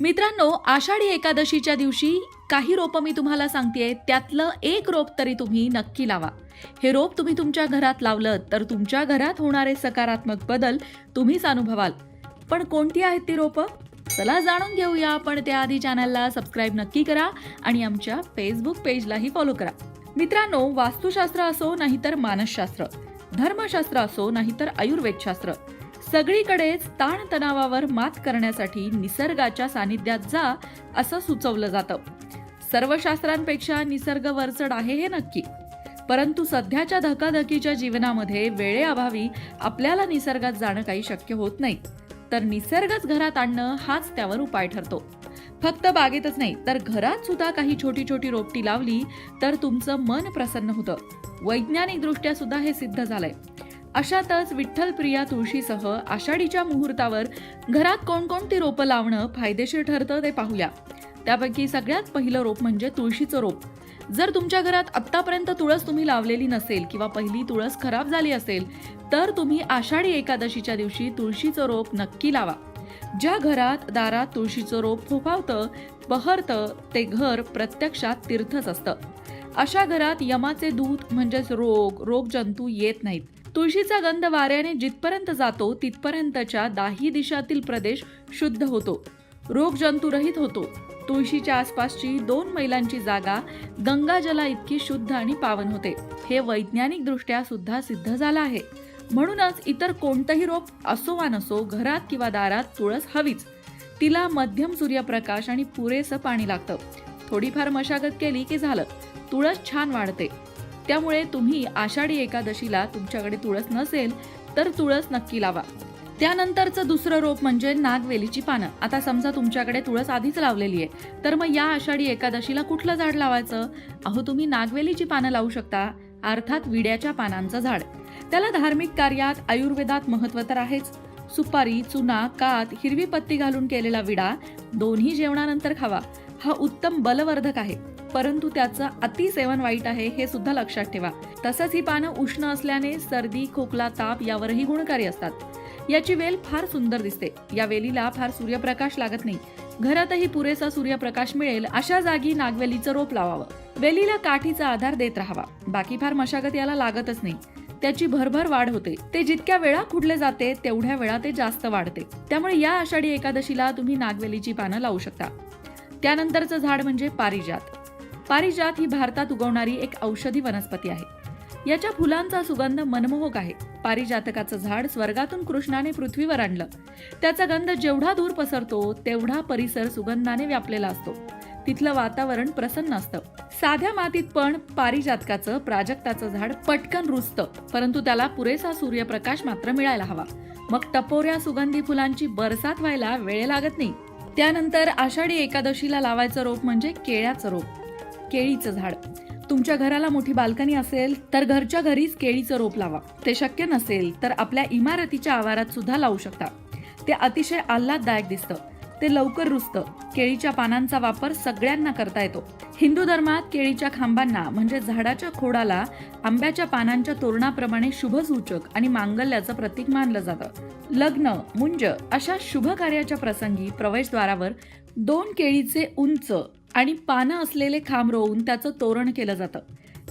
मित्रांनो आषाढी एकादशीच्या दिवशी काही रोपं मी तुम्हाला सांगतेय त्यातलं एक रोप तरी तुम्ही नक्की लावा. हे रोप तुम्ही तुमच्या घरात लावलं तर तुमच्या घरात होणारे सकारात्मक बदल तुम्हीच अनुभवाल. पण कोणती आहेत ती रोपं? चला जाणून घेऊया पण त्याआधी चॅनलला सबस्क्राईब नक्की करा आणि आमच्या फेसबुक पेजलाही फॉलो करा. मित्रांनो वास्तुशास्त्र असो नाहीतर मानसशास्त्र धर्मशास्त्र असो नाहीतर आयुर्वेदशास्त्र सगळीकडेच ताणतणावावर मात करण्यासाठी निसर्गाच्या सानिध्यात जा असं सुचवलं जातं. सर्व शास्त्रांपेक्षा निसर्ग वरचढ आहे हे नक्की. परंतु सध्याच्या धकाधकीच्या जीवनामध्ये वेळेअभावी आपल्याला निसर्गात जाणं काही शक्य होत नाही. तर निसर्गच घरात आणणं हाच त्यावर उपाय ठरतो. फक्त बागेतच नाही तर घरात सुद्धा काही छोटी छोटी रोपटी लावली तर तुमचं मन प्रसन्न होतं. वैज्ञानिक दृष्ट्या सुद्धा हे सिद्ध झालंय. अशातच विठ्ठल प्रिया तुळशीसह आषाढीच्या मुहूर्तावर घरात कोणकोणती रोपं लावणं फायदेशीर ठरतं ते पाहूया. त्यापैकी सगळ्यात पहिलं रोप म्हणजे तुळशीचं रोप. जर तुमच्या घरात आत्तापर्यंत तुळस तुम्ही लावलेली नसेल किंवा पहिली तुळस खराब झाली असेल तर तुम्ही आषाढी एकादशीच्या दिवशी तुळशीचं रोप नक्की लावा. ज्या घरात दारात तुळशीचं रोप फोफावतं बहरतं ते घर प्रत्यक्षात तीर्थच असतं. अशा घरात यमाचे दूध म्हणजेच रोग रोगजंतू येत नाहीत. तुळशीचा गंध वाऱ्याने जिथपर्यंत जातो तिथपर्यंतच्या दाही दिशातील प्रदेश शुद्ध होतो. रोगजंतुरहित होतो. तुळशीच्या आसपासची दोन मैलांची जागा गंगाजला इतकी शुद्ध आणि पावन होते. हे वैज्ञानिक दृष्ट्या सुद्धा सिद्ध झालं आहे. म्हणूनच इतर कोणतंही रोप असो वा नसो घरात किंवा दारात तुळस हवीच. तिला मध्यम सूर्यप्रकाश आणि पुरेसं पाणी लागतं. थोडीफार मशागत केली की झालं. तुळस छान वाढते. त्यामुळे तुम्ही आषाढी एकादशीला तुमच्याकडे तुळस नसेल तर तुळस नक्की लावा. त्यानंतरचं दुसरं रोप म्हणजे नागवेलीची पानं. आता समजा तुमच्याकडे तुळस आधीच लावलेली आहे तर मग या आषाढी एकादशीला कुठलं झाड लावायचं? अहो तुम्ही नागवेलीची पानं लावू शकता अर्थात विड्याच्या पानांचं झाड. त्याला धार्मिक कार्यात आयुर्वेदात महत्त्व तर आहेच. सुपारी चुना कात हिरवी पत्ती घालून केलेला विडा दोन्ही जेवणानंतर खावा. हा उत्तम बलवर्धक आहे. परंतु त्याचं अतिसेवन वाईट आहे हे सुद्धा लक्षात ठेवा. तसंच ही पानं उष्ण असल्याने सर्दी खोकला ताप यावरही गुणकारी असतात. याची वेल फार सुंदर दिसते. या वेलीला फार सूर्यप्रकाश लागत नाही. घरातही पुरेसा सूर्यप्रकाश मिळेल अशा जागी नागवेलीचं रोप लावावं. वेलीला काठीचा आधार देत राहावा. बाकी फार मशागत याला लागतच नाही. त्याची भरभर वाढ होते. ते जितक्या वेळा खुडले जाते तेवढ्या वेळा ते जास्त वाढते. त्यामुळे या आषाढी एकादशीला तुम्ही नागवेलीची पानं लावू शकता. त्यानंतरचं झाड म्हणजे पारिजात. पारिजात ही भारतात उगवणारी एक औषधी वनस्पती आहे. याच्या फुलांचा सुगंध मनमोहक आहे. पारिजातकाचं झाड स्वर्गातून कृष्णाने पृथ्वीवर आणलं. त्याचा गंध जेवढा दूर पसरतो तेवढा परिसर सुगंधाने व्यापलेला असतो. तिथलं वातावरण प्रसन्न असतं. साध्या मातीत पण पारिजातकाचं प्राजक्ताचं झाड पटकन रुजतं. परंतु त्याला पुरेसा सूर्यप्रकाश मात्र मिळायला हवा. मग टपोऱ्या सुगंधी फुलांची बरसात व्हायला वेळ लागत नाही. त्यानंतर आषाढी एकादशीला लावायचं रोप म्हणजे केळ्याचं रोप केळीचं झाड. तुमच्या घराला मोठी बाल्कनी असेल तर घरच्या घरीच केळीचं रोप लावा. ते शक्य नसेल तर आपल्या इमारतीच्या आवारात सुद्धा लावू शकता. ते अतिशय आल्हाददायक दिसतं. ते लवकर रुजतं केळीच्या पानांचा वापर सगळ्यांना करता येतो. हिंदू धर्मात केळीच्या खांबांना म्हणजे झाडाच्या खोडाला आंब्याच्या पानांच्या तोरणाप्रमाणे शुभसूचक आणि मांगल्याचं प्रतीक मानलं जातं. लग्न मुंज अशा शुभ कार्याच्या प्रसंगी प्रवेशद्वारावर दोन केळीचे उंच आणि पानं असलेले खांब रोवून त्याचं तोरण केलं जातं.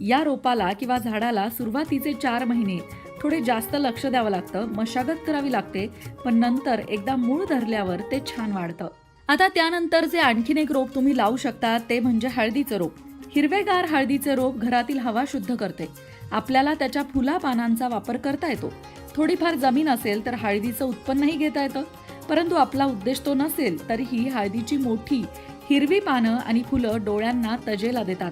या रोपाला किंवा झाडाला सुरुवातीचे चार महिने थोडे जास्त लक्ष द्यावं लागतं मशागत करावी लागते पण नंतर एकदा मूळ धरल्यावर ते छान वाढतं. आता त्यानंतर जे आणखीन एक रोप तुम्ही लावू शकता ते म्हणजे हळदीचं रोप. हिरवेगार हळदीचे रोप घरातील हवा शुद्ध करते. आपल्याला त्याच्या फुला पानांचा वापर करता येतो. थोडीफार जमीन असेल तर हळदीचं उत्पन्नही घेता येतं. परंतु आपला उद्देश तो नसेल तरीही हळदीची मोठी हिरवी पानं आणि फुलं डोळ्यांना तजेला देतात.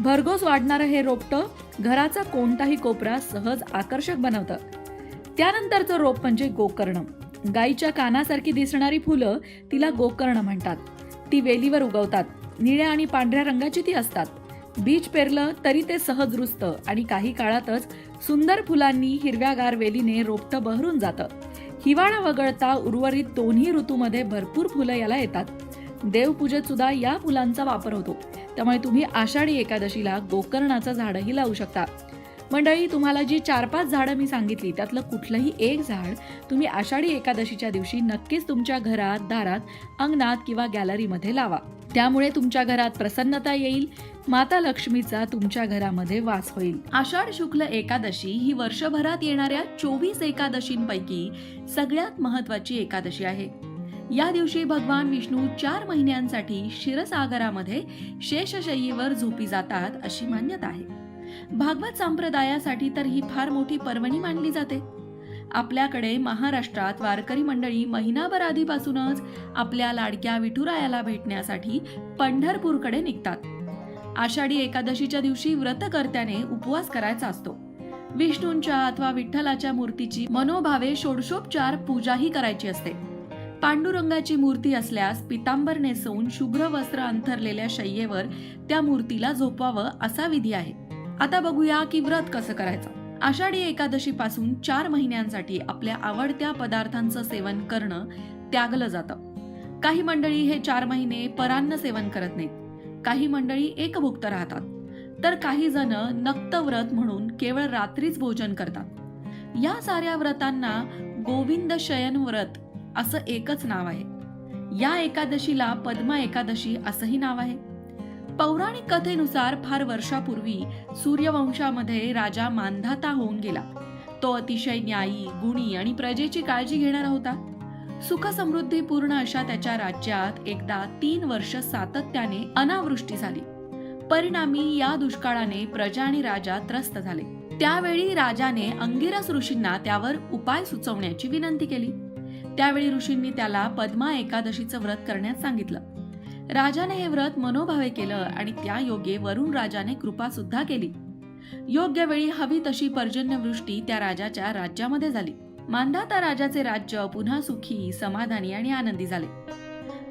भरघोस वाढणारं हे रोपटं घराचा कोणताही कोपरा सहज आकर्षक बनवतं. त्यानंतरचं रोप म्हणजे गोकर्ण गाईच्या कानासारखी दिसणारी फुलं तिला गोकर्ण म्हणतात. ती वेलीवर उगवतात. निळ्या आणि पांढऱ्या रंगाची ती असतात. बीज पेरलं तरी ते सहज रुजतं आणि काही काळातच सुंदर फुलांनी हिरव्यागार वेलीने रोपटं बहरून जातं. हिवाळा वगळता उर्वरित दोन्ही ऋतूमध्ये भरपूर फुलं याला येतात. देवपूजेत सुद्धा या फुलांचा वापर होतो. त्यामुळे तुम्ही आषाढी एकादशीला गोकर्णाचं झाडही लावू शकता. मंडळी तुम्हाला जी चार पाच झाडं मी सांगितली त्यातलं कुठलंही एक झाड तुम्ही आषाढी एकादशीच्या दिवशी नक्कीच तुमच्या घरात दारात अंगणात किंवा गॅलरीमध्ये लावा. त्यामुळे तुमच्या घरात प्रसन्नता येईल माता लक्ष्मीचा तुमच्या घरामध्ये वास होईल. आषाढ शुक्ल एकादशी ही वर्षभरात येणाऱ्या चोवीस एकादशींपैकी सगळ्यात महत्वाची एकादशी आहे. या दिवशी भगवान विष्णू चार महिन्यांसाठी क्षीरसागरामध्ये शेषशय्येवर झोपी जातात अशी मान्यता आहे. भागवत संप्रदायासाठी तर ही फार मोठी पर्वणी मानली जाते. आपल्याकडे महाराष्ट्रात वारकरी मंडळी महिनाभर आधीपासूनच आपल्या लाडक्या विठुरायाला भेटण्यासाठी पंढरपूरकडे निघतात. आषाढी एकादशीच्या दिवशी व्रतकर्त्याने उपवास करायचा असतो. विष्णूंच्या अथवा विठ्ठलाच्या मूर्तीची मनोभावे षोडशोपचार पूजाही करायची असते. पांडुरंगाची मूर्ती असल्यास पितांबर नेसवून शुभ्र वस्त्र अंथरलेल्या शय्येवर त्या मूर्तीला झोपवावं असा विधी आहे. आता बघूया की व्रत कसं करायचं. आषाढी एकादशी पासून चार महिन्यांसाठी आपल्या आवडत्या पदार्थांचं सेवन करणं त्यागलं जातं. काही मंडळी हे चार महिने परान्न सेवन करत नाहीत. काही मंडळी एकभुक्त राहतात. तर काही जण नक्त व्रत म्हणून केवळ रात्रीच भोजन करतात. या साऱ्या व्रतांना गोविंद शयन व्रत असं एकच नाव आहे. या एकादशीला पद्मा एकादशी असंही नाव आहे. पौराणिक कथेनुसार फार वर्षापूर्वी सूर्यवंशामध्ये राजा मांधाता होऊन गेला. तो अतिशय न्यायी गुणी आणि प्रजेची काळजी घेणारा होता. सुखसमृद्धीपूर्ण अशा त्याच्या राज्यात एकदा तीन वर्ष सातत्याने अनावृष्टी झाली. परिणामी या दुष्काळाने प्रजा आणि राजा त्रस्त झाले. त्यावेळी राजाने अंगिरस ऋषींना त्यावर उपाय सुचवण्याची विनंती केली. त्यावेळी ऋषींनी त्याला पद्मा एकादशीचं व्रत करण्यास सांगितलं. राजाने हे व्रत मनोभावे केलं आणि त्या योगे वरुण राजाने कृपा सुद्धा केली. योग्य वेळी हवी तशी पर्जन्यवृष्टी त्या राजाच्या राज्यामध्ये झाली. मांधाता राजाचे राज्य पुन्हा सुखी समाधानी आणि आनंदी झाले.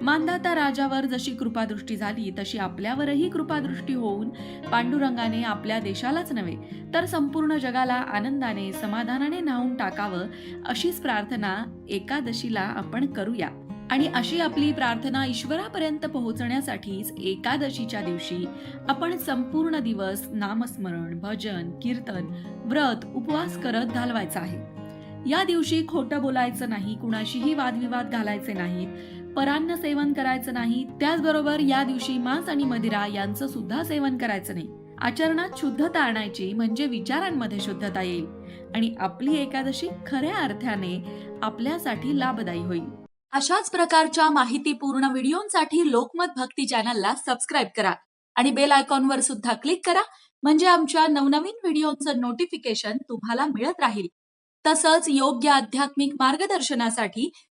मांधाता राजावर जशी कृपादृष्टी झाली तशी आपल्यावरही कृपादृष्टी होऊन पांडुरंगाने आपल्या देशालाच नव्हे तर संपूर्ण जगाला आनंदाने समाधानाने न्हावून टाकावं अशीच प्रार्थना एकादशीला आपण करूया. आणि अशी आपली प्रार्थना ईश्वरापर्यंत पोहोचण्यासाठीच एकादशीच्या दिवशी आपण संपूर्ण दिवस नामस्मरण भजन कीर्तन व्रत उपवास करत घालवायचा आहे. या दिवशी खोटं बोलायचं नाही कुणाशीही वादविवाद घालायचे नाहीत. परान्न सेवन करायचं नाही त्याचबरोबर या दिवशी मांस आणि मदिरा यांचं सुद्धा सेवन करायचं नाही. आचरणात शुद्धता आणायची म्हणजे विचारांमध्ये शुद्धता येईल आणि आपली एकादशी खऱ्या अर्थाने आपल्यासाठी लाभदायी होईल. अशाच प्रकारच्या माहितीपूर्ण व्हिडिओंसाठी लोकमत भक्ती चॅनलला सबस्क्राईब करा आणि बेल आयकॉनवर सुद्धा क्लिक करा म्हणजे आमच्या नवनवीन व्हिडिओचं नोटिफिकेशन तुम्हाला मिळत राहील. तसंच योग्य आध्यात्मिक मार्गदर्शनासाठी